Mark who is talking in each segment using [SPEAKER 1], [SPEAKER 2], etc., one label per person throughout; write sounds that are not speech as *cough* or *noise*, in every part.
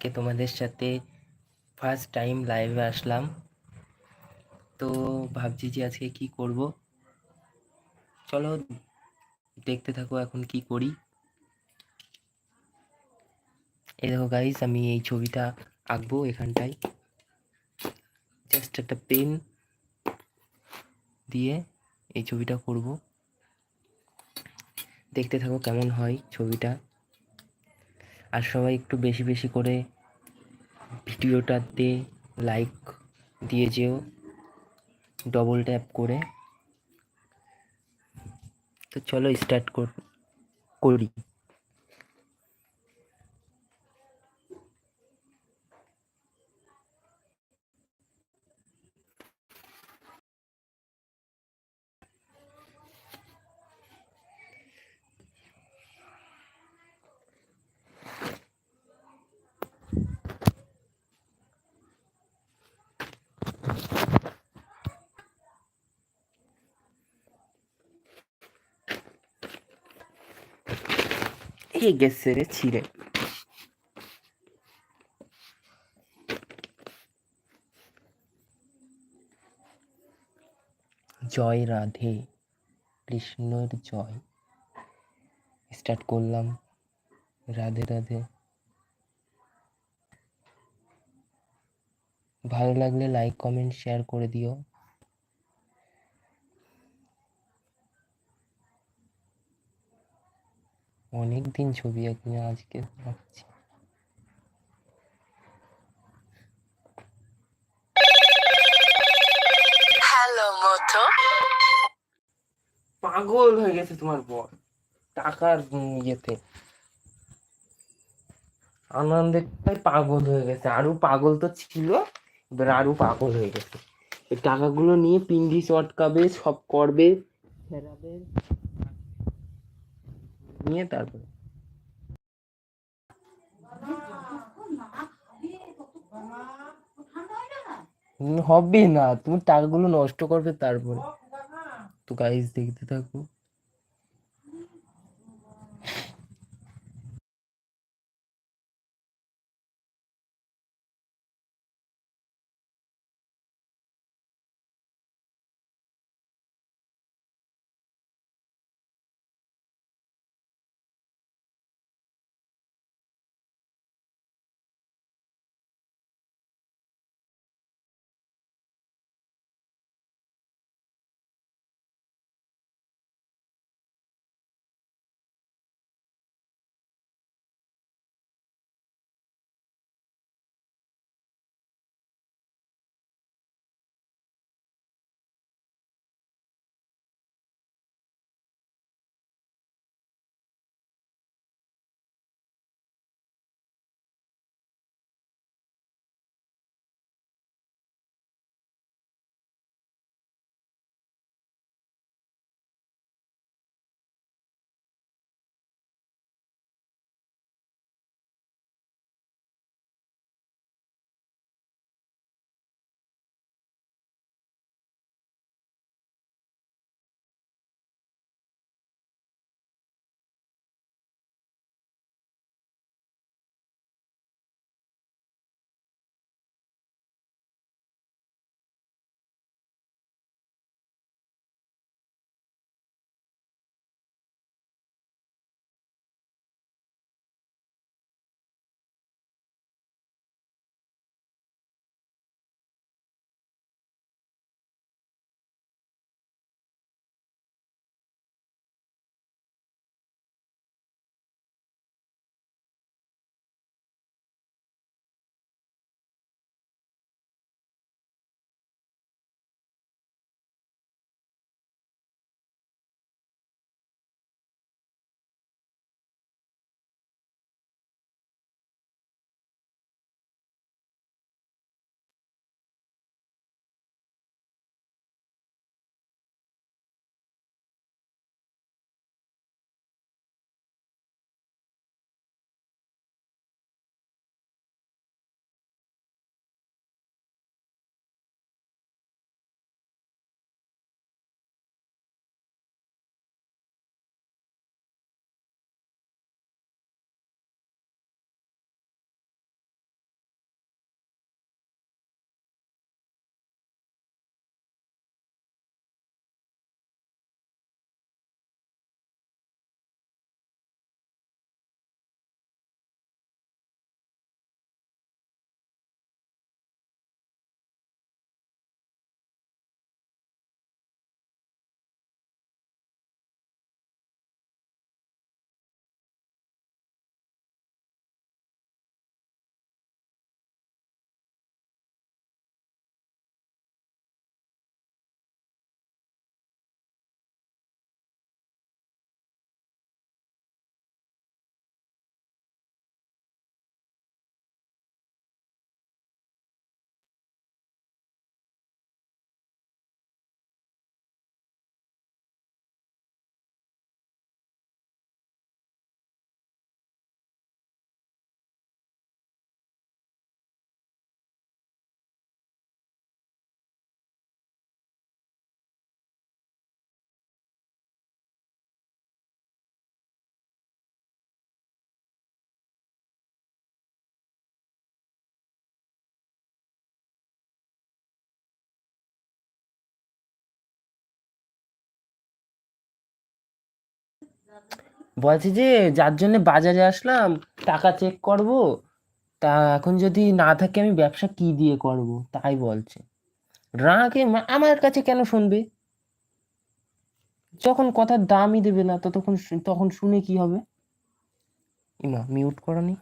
[SPEAKER 1] আজকে তোমাদের সাথে ফার্স্ট টাইম লাইভে আসলাম। তো ভাবছি যে আজকে কি করব? চলো দেখতে থাকো এখন কি করি। এই দেখো গাইস আমি এই ছবিটা আঁকবো এখানটায়। জাস্ট একটা পেন দিয়ে এই ছবিটা করব। দেখতে থাকো কেমন হয় ছবিটা। আর সবাই একটু বেশি বেশি করে ভিডিওটাতে লাইক দিয়ে যেও। ডবল ট্যাপ করে। তো চলো স্টার্ট করি। এই গেছে রে ছিঁড়ে জয় রাধে, কৃষ্ণর জয়। স্টার্ট করলাম। রাধে রাধে। ভালো লাগলে লাইক কমেন্ট শেয়ার করে দিও। অনেক দিন ছবি আঁকি না আজকে আঁকছি। পাগল হয়ে গেছে তোমার বর। টাকার ইয়েতে। আনন্দে পাগল হয়ে গেছে। আরও পাগল তো ছিল এবার আরও পাগল হয়ে গেছে। এই টাকাগুলো নিয়ে পিন্ডি চটকাবে সব করবে ফেরাবে। নিয়ে তারপরে। হবে না তুমি টাকাগুলো নষ্ট করবে তারপরে। তো গাইজ দেখতে থাকো। বলছি যে, যার জন্য বাজারে আসলাম, টাকা চেক করব, তা এখন যদি না থাকে আমি ব্যবসা কি দিয়ে করব? তাই বলছে। রাগে আমার কাছে কেন শুনবে? যখন কথার দামই দেবে না তো তখন তখন শুনে কি হবে? ইমা মিউট করনি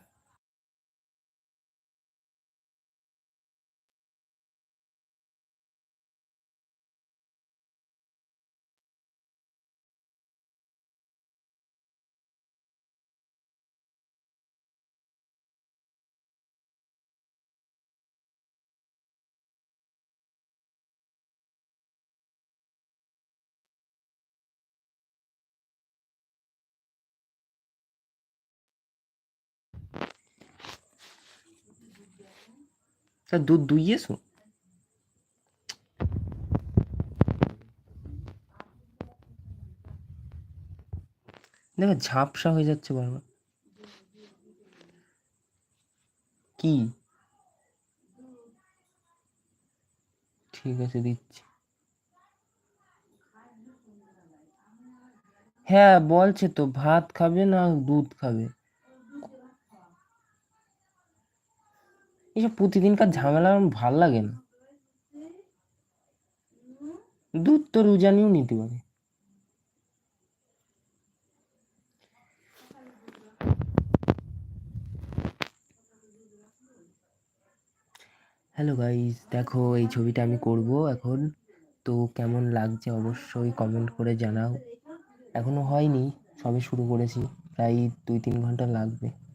[SPEAKER 1] স্যার, দুধ দুইয়েছো দেখো, ঝাপসা হয়ে যাচ্ছে বারবার। কি? ঠিক আছে, দিচ্ছি। হ্যাঁ বলছে তো, ভাত খাবে না, দুধ খাবে? এসব প্রতিদিনকার ঝামেলা আমার ভালো লাগে না। দুধ তো রুজানিও নিতে পারে। হ্যালো গাইস দেখো এই ছবিটা আমি করব এখন। তো কেমন লাগছে অবশ্যই কমেন্ট করে জানাও। এখনও হয়নি, সবে শুরু করেছি। প্রায় দুই তিন ঘণ্টা লাগবে।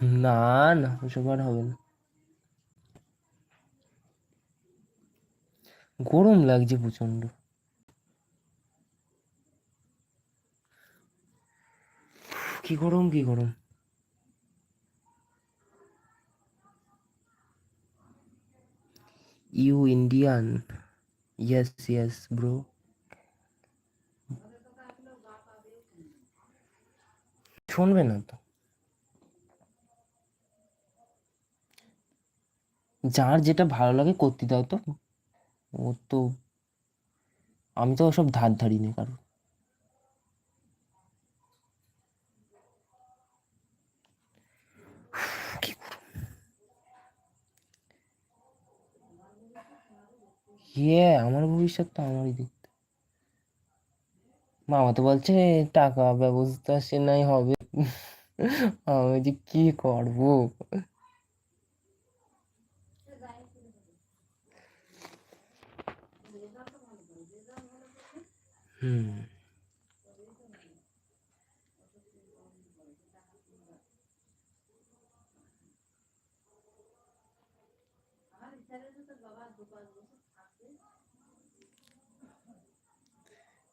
[SPEAKER 1] না না, ওসব আর হবে না। গরম লাগছে প্রচণ্ড কি গরম কি গরম? You Indian yes yes bro শুনবে না তো। যার যেটা ভালো লাগে করতে দাও তো। ও তো আমি তো ওসব ধার ধারি না কারও কি ইয়ে আমার ভবিষ্যৎ তো আমারই দেখতে মামা তো বলছে টাকা ব্যবস্থা সে নাই হবে। আমি যে কি করব? হুম।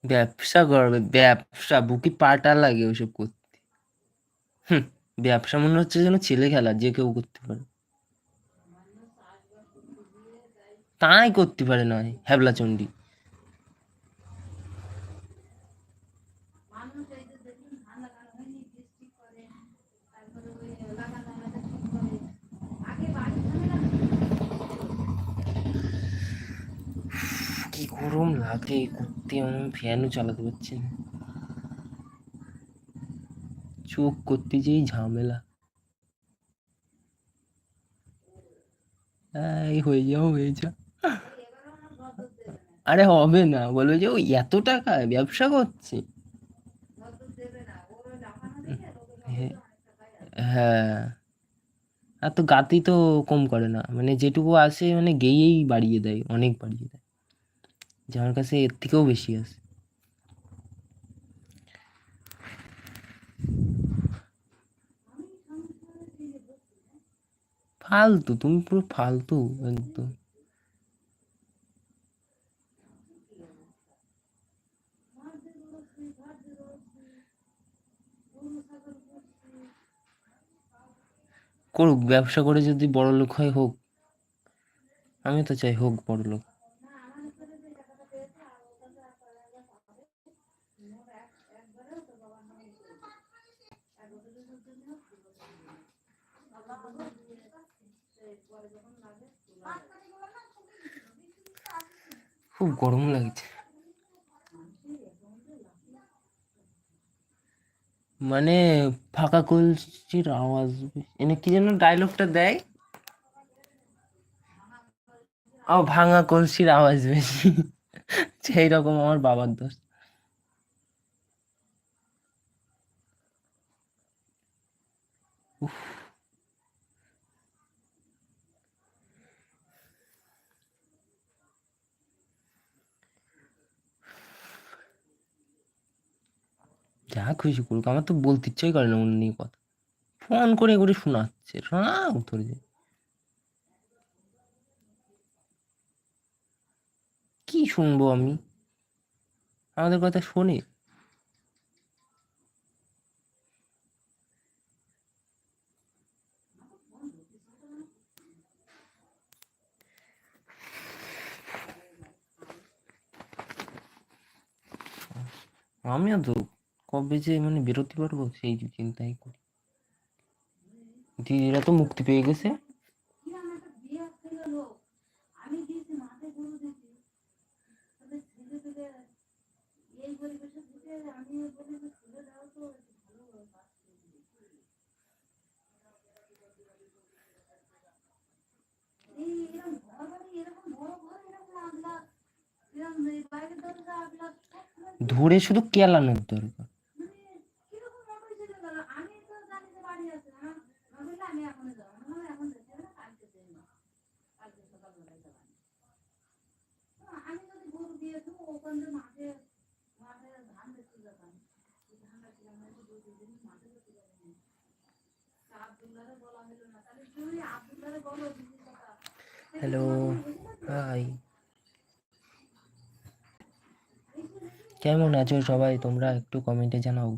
[SPEAKER 1] ব্যবসা করবে ব্যবসা, বুকি পাটা লাগে ওসব করতে। হুম, ব্যবসা মনে হচ্ছে যেন ছেলে খেলা, যে কেউ করতে পারে। তাই করতে পারে নয় হ্যাবলা চণ্ডী। গরম লাগে করতে আমি ফ্যানও চালাতে পারছি না। চোখ করতে যেই ঝামেলা। এই হয়ে যাও, হয়ে যা আরে হবে না, বলবে যে ও এত টাকা, ব্যবসা করছে। হ্যাঁ। আর তো গাতি তো কম করে না মানে যেটুকু আসে মানে গেয়েই বাড়িয়ে দেয়, অনেক বাড়িয়ে দেয়। যে আমার কাছে এর থেকেও বেশি আছে। ফালতু, তুমি পুরো ফালতু, একদম। করুক, ব্যবসা করে যদি বড় লোক হয় হোক, আমি তো চাই হোক বড় লোক খুব গরম লাগছে। মানে ফাঁকা কলসির আওয়াজ। এনে কি যেন ডায়লগটা দেয়? ও ভাঙা কলসির আওয়াজ বেশি। *laughs* সেই রকম আমার বাবার দোষ। যা খুশি করুক, আমার তো বলতে ইচ্ছাই করে না মনে নিয়ে কথা। ফোন করে করে শোনাচ্ছে শোনা উত্তর দিয়ে কি শুনব আমি? আমাদের কথা শোনে। আমিও তো কবে যে মানে বেরোতে পারব সেই চিন্তাই করি। দিদিরা তো মুক্তি পেয়ে গেছে। ধরে শুধু কেলানোর দরকার। হ্যালো হাই কেমন আছো সবাই? তোমরা একটু কমেন্টে জানাও।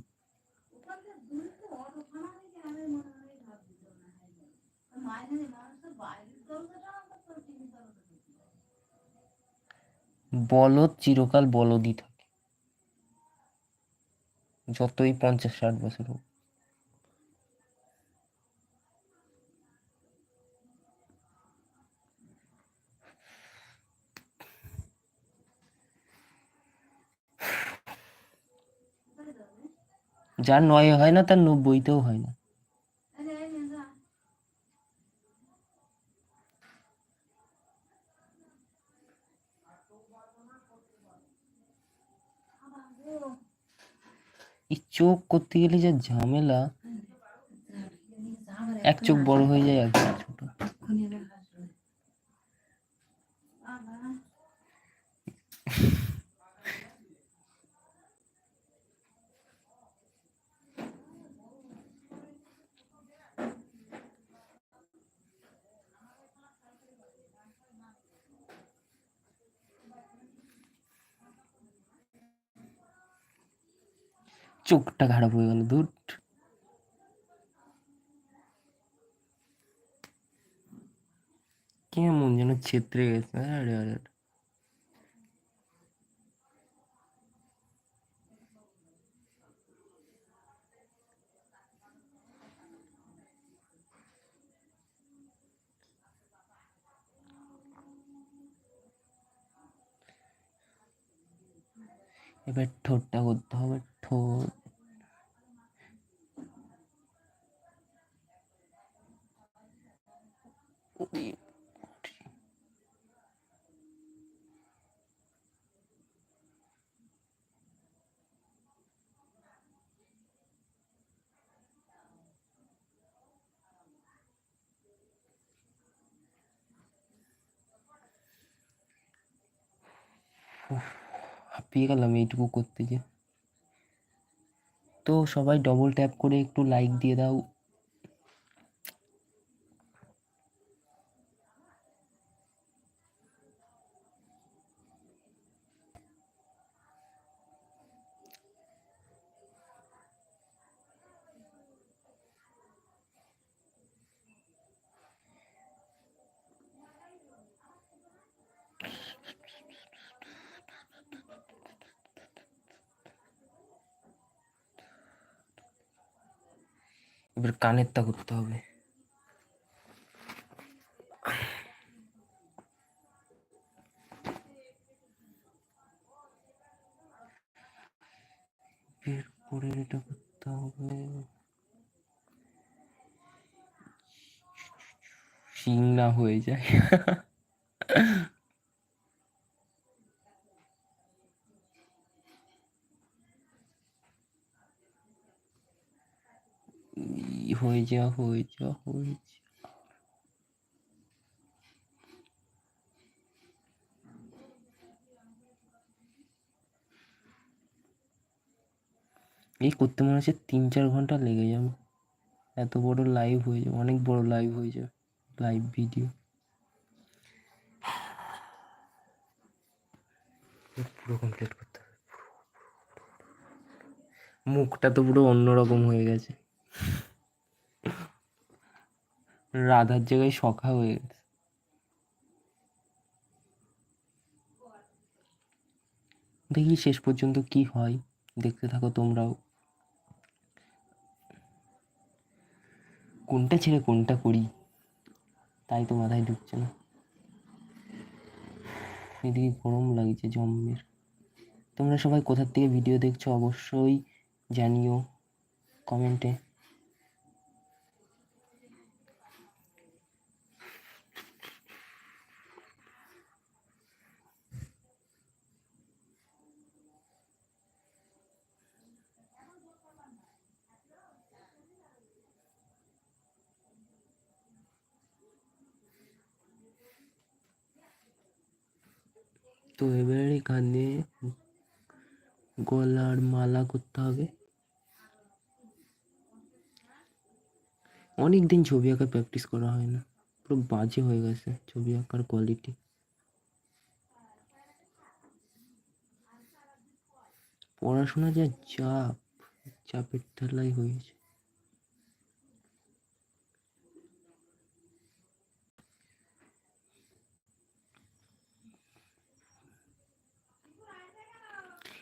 [SPEAKER 1] বলদ চিরকাল বলদই থাকে। যতই পঞ্চাশ ষাট বছর হোক। যার নয় হয় না, তার নব্বইতেও হয় না। এই চোখ করতে গেলে যা ঝামেলা, এক চোখ বড় হয়ে যায় এক চোখ ছোট চোখটা খারাপ হয়ে গেল ধুর। কেমন যেন ছেত্রে গেছে আরে আরে এবার ঠোঁটটা করতে হবে ঠোঁট। ওরে হাঁপিয়ে গেলাম এইটুকু করতে যে তো সবাই ডবল ট্যাপ করে একটু লাইক দিয়ে দাও। এবার কানেরটা করতে হবে। বের করে এটা করতে হবে। সিং না হয়ে যায়। হয়ে যা হয়ে যা হয়ে যা। এই করতে মনে হচ্ছে তিন চার ঘণ্টা লেগে যাবে। এত বড় লাইভ হয়ে যাবে, অনেক বড় লাইভ হয়ে যাবে লাইভ ভিডিও পুরো কমপ্লিট করতে হবে। মুখটা তো পুরো অন্যরকম হয়ে গেছে। রাধার জায়গায় সখা হয়ে গেছে। দেখি শেষ পর্যন্ত কি হয়। দেখতে থাকো তোমরাও। কোনটা ছেড়ে কোনটা করি? তাই তো মাথায় ঢুকছে না। এদিকে গরম লাগছে জম্মের। তোমরা সবাই কোথার থেকে ভিডিও দেখছ অবশ্যই জানিও কমেন্টে। তো এবার এখানে গলার মালা করতে হবে। অনেক দিন ছবি আঁকা প্র্যাকটিস করা হয় না। পুরো বাজে হয়ে গেছে ছবি আঁকার কোয়ালিটি পড়াশোনা যা চাপ, চাপের ঠেলাই হয়েছে।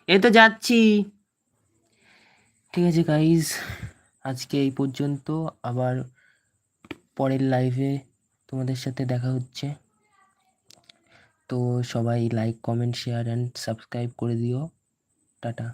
[SPEAKER 1] এই তো যাচ্ছি। ঠিক আছে গাইজ আজকে এই পর্যন্ত। আবার পরের লাইভে তোমাদের সাথে দেখা হচ্ছে। তো সবাই like comment share and subscribe করে দিও। টাটা।